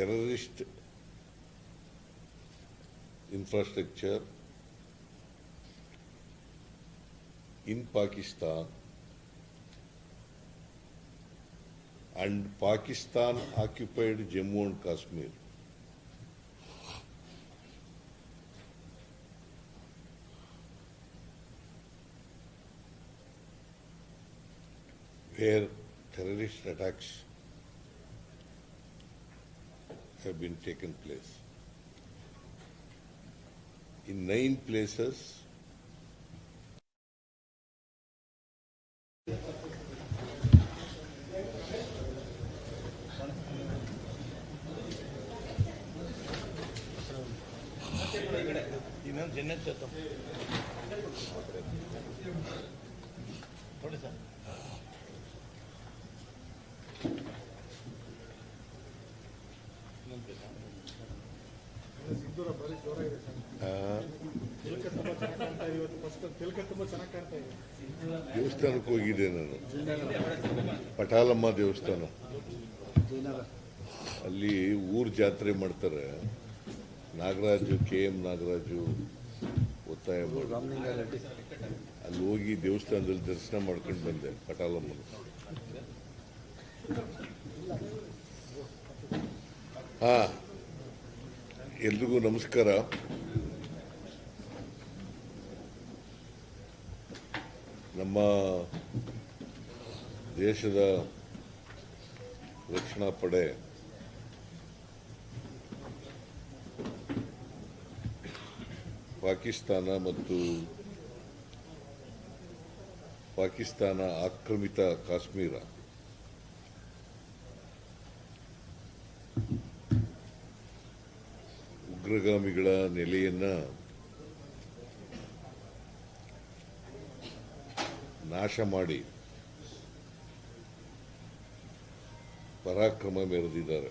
terrorist infrastructure in Pakistan and Pakistan occupied Jammu and Kashmir. Where terrorist attacks have been taken place. In nine places, ಇನ್ನೊಂದು ಜನ್ನತ್ ದೇವಸ್ಥಾನಕ್ಕೆ ಹೋಗಿದ್ದೆ ನಾನು. ಪಟಾಲಮ್ಮ ದೇವಸ್ಥಾನ. ಅಲ್ಲಿ ಊರ್ ಜಾತ್ರೆ ಮಾಡ್ತಾರೆ. ನಾಗರಾಜು, ಕೆ ಎಂ ನಾಗರಾಜು ಒತ್ತಾಯ ಅಲ್ಲಿ ಹೋಗಿ ದೇವಸ್ಥಾನದಲ್ಲಿ ದರ್ಶನ ಮಾಡ್ಕೊಂಡು ಬಂದೆ ಪಟಾಲಮ್ಮನ. ಹಾ, ಎಲ್ರಿಗೂ ನಮಸ್ಕಾರ. ನಮ್ಮ ದೇಶದ ರಕ್ಷಣಾ ಪಡೆ ಪಾಕಿಸ್ತಾನ ಮತ್ತು ಪಾಕಿಸ್ತಾನ ಆಕ್ರಮಿತ ಕಾಶ್ಮೀರ. ಉಗ್ರಗಾಮಿಗಳ ನೆಲೆಯನ್ನ ನಾಶ ಮಾಡಿ ಪರಾಕ್ರಮ ಮೆರೆದಿದ್ದಾರೆ.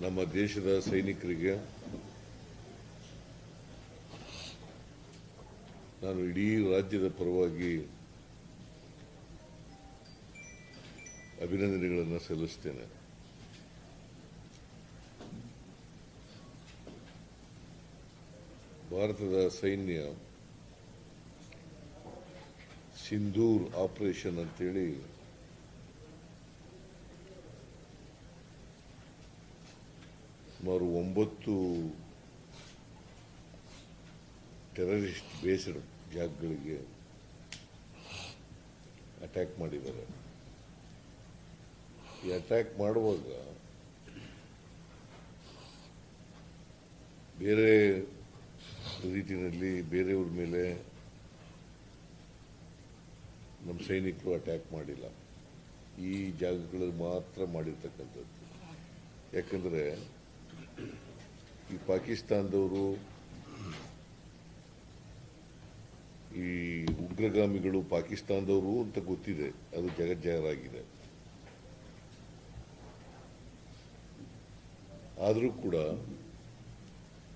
ನಮ್ಮ ದೇಶದ ಸೈನಿಕರಿಗೆ ನಾನು ಇಡೀ ರಾಜ್ಯದ ಪರವಾಗಿ ಅಭಿನಂದನೆಗಳನ್ನು ಸಲ್ಲಿಸ್ತೇನೆ. ಭಾರತದ ಸೈನ್ಯ ಸಿಂಧೂರ್ ಆಪರೇಷನ್ ಅಂತೇಳಿ ಸುಮಾರು ಒಂಬತ್ತು ಟೆರರಿಸ್ಟ್ ಬೇಸ್ಡ್ ಜಾಗಗಳಿಗೆ ಅಟ್ಯಾಕ್ ಮಾಡಿದ್ದಾರೆ. ಈ ಅಟ್ಯಾಕ್ ಮಾಡುವಾಗ ಬೇರೆ ರೀತಿಯಲ್ಲಿ ಬೇರೆಯವ್ರ ಮೇಲೆ ನಮ್ಮ ಸೈನಿಕರು ಅಟ್ಯಾಕ್ ಮಾಡಿಲ್ಲ. ಈ ಜಾಗಗಳಲ್ಲಿ ಮಾತ್ರ ಮಾಡಿರ್ತಕ್ಕಂಥದ್ದು. ಯಾಕಂದರೆ ಈ ಪಾಕಿಸ್ತಾನದವರು ಈ ಉಗ್ರಗಾಮಿಗಳು ಪಾಕಿಸ್ತಾನದವರು ಅಂತ ಗೊತ್ತಿದೆ. ಅದು ಜಗಜ್ಜಾಹರಾಗಿದೆ. ಆದರೂ ಕೂಡ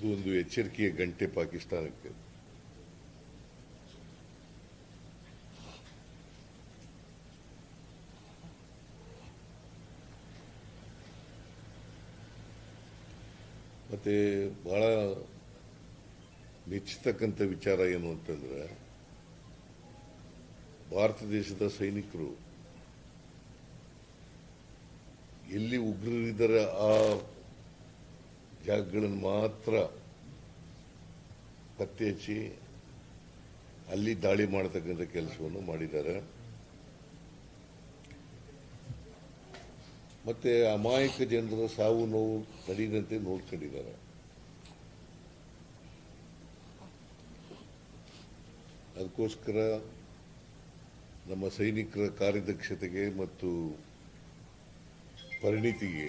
ಇದು ಒಂದು ಎಚ್ಚರಿಕೆಯ ಗಂಟೆ ಪಾಕಿಸ್ತಾನಕ್ಕೆ. ಮತ್ತೆ ಬಹಳ ಮೆಚ್ಚತಕ್ಕಂಥ ವಿಚಾರ ಏನು ಅಂತಂದ್ರೆ, ಭಾರತ ದೇಶದ ಸೈನಿಕರು ಎಲ್ಲಿ ಉಗ್ರರಿದ್ದಾರೆ ಆ ಜಾಗಗಳನ್ನು ಮಾತ್ರ ಪತ್ತೆ ಹಚ್ಚಿ ಅಲ್ಲಿ ದಾಳಿ ಮಾಡತಕ್ಕಂಥ ಕೆಲಸವನ್ನು ಮಾಡಿದ್ದಾರೆ. ಮತ್ತೆ ಅಮಾಯಕ ಜನರ ಸಾವು ನೋವು ತಡೆಯದಂತೆ ನೋಡ್ಕೊಂಡಿದ್ದಾರೆ. ಅದಕ್ಕೋಸ್ಕರ ನಮ್ಮ ಸೈನಿಕರ ಕಾರ್ಯದಕ್ಷತೆಗೆ ಮತ್ತು ಪರಿಣಿತಿಗೆ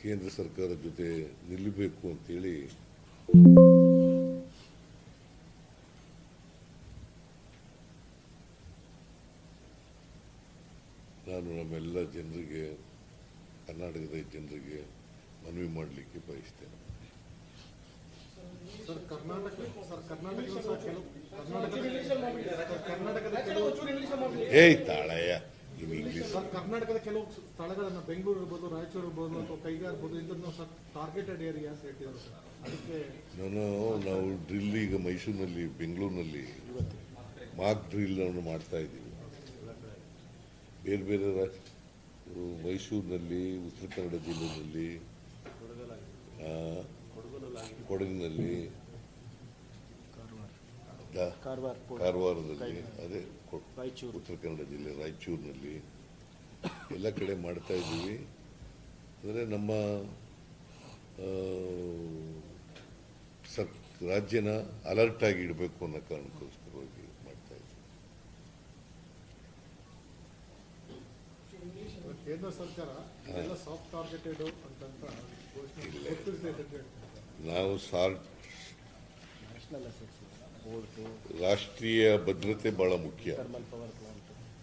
ಕೇಂದ್ರ ಸರ್ಕಾರದ ಜೊತೆ ನಿಲ್ಲಬೇಕು ಅಂತೇಳಿ ನಾನು ನಮ್ಮೆಲ್ಲ ಜನರಿಗೆ ಕರ್ನಾಟಕದ ಜನರಿಗೆ ಮನವಿ ಮಾಡಲಿಕ್ಕೆ ಬಯಸ್ತೇನೆ. ಸರ್ ಕರ್ನಾಟಕ ಸರ್ ಕರ್ನಾಟಕದ ಸಹ ಕೆಲವು ಕರ್ನಾಟಕದ ಸರ್, ಕರ್ನಾಟಕದ ಕೆಲವು ಏಯ್ ತಾಳಯ್ಯ ಇನ್ ಇಂಗ್ಲಿಷ್ ಸರ್ ಕರ್ನಾಟಕದ ಕೆಲವು ಸ್ಥಳಗಳನ್ನು ಬೆಂಗಳೂರು ಇರ್ಬೋದು ರಾಯಚೂರು ಇರ್ಬೋದು ಅಥವಾ ಕೈಗಾರ್ ಇರ್ಬೋದು ಇದನ್ನು ಟಾರ್ಗೆಟೆಡ್ ಏರಿಯಾ ಅಂತ ಹೇಳ್ತಿದ್ದಾರೆ ಸರ್. ಅದಕ್ಕೆ ನಾನು ನಾವು ಡ್ರಿಲ್ ಈಗ ಮೈಸೂರಿನಲ್ಲಿ ಬೆಂಗಳೂರಿನಲ್ಲಿ ಮಾಕ್ ಡ್ರಿಲ್ ಅನ್ನು ಮಾಡ್ತಾ ಇದ್ದೀವಿ. ಬೇರೆ ಬೇರೆ ಮೈಸೂರಿನಲ್ಲಿ ಉತ್ತರ ಕನ್ನಡ ಜಿಲ್ಲೆಯಲ್ಲಿ ಕೊಡಗಿನಲ್ಲಿ ಕಾರವಾರದಲ್ಲಿ ಅದೇ ಉತ್ತರ ಕನ್ನಡ ಜಿಲ್ಲೆ ರಾಯಚೂರಿನಲ್ಲಿ ಎಲ್ಲ ಕಡೆ ಮಾಡ್ತಾ ಇದ್ದೀವಿ. ಅಂದರೆ ನಮ್ಮ ಆ, ಸರ್ ರಾಜ್ಯನ ಅಲರ್ಟ್ ಆಗಿ ಇಡಬೇಕು ಅನ್ನೋ ಕಾರಣಕ್ಕೋಸ್ಕರವಾಗಿ ಮಾಡ್ತಾ ಇದ್ದೀವಿ. ಕೇಂದ್ರ ಸರ್ಕಾರ ಸಾಫ್ಟ್ ಟಾರ್ಗೆಟೆಡ್ ಅಂತಂತ ನಾವು ಸಾರ್ಟ್ ರಾಷ್ಟ್ರೀಯ ಭದ್ರತೆ ಬಹಳ ಮುಖ್ಯ.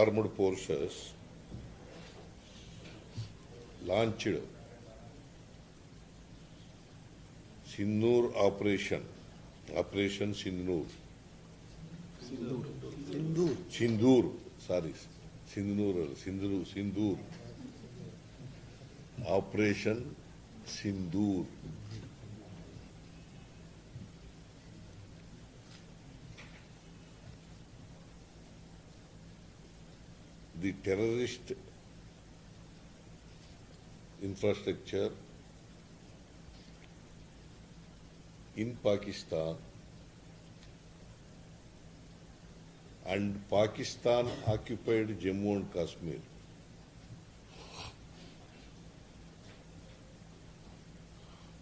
Armed Forces launched Sinnoor Operation, Operation Sinnoor. sindoor Sindoor, sorry, Sindoor, Sindoor, Sindoor. Operation Sindoor. The terrorist infrastructure in Pakistan and Pakistan occupied Jammu and Kashmir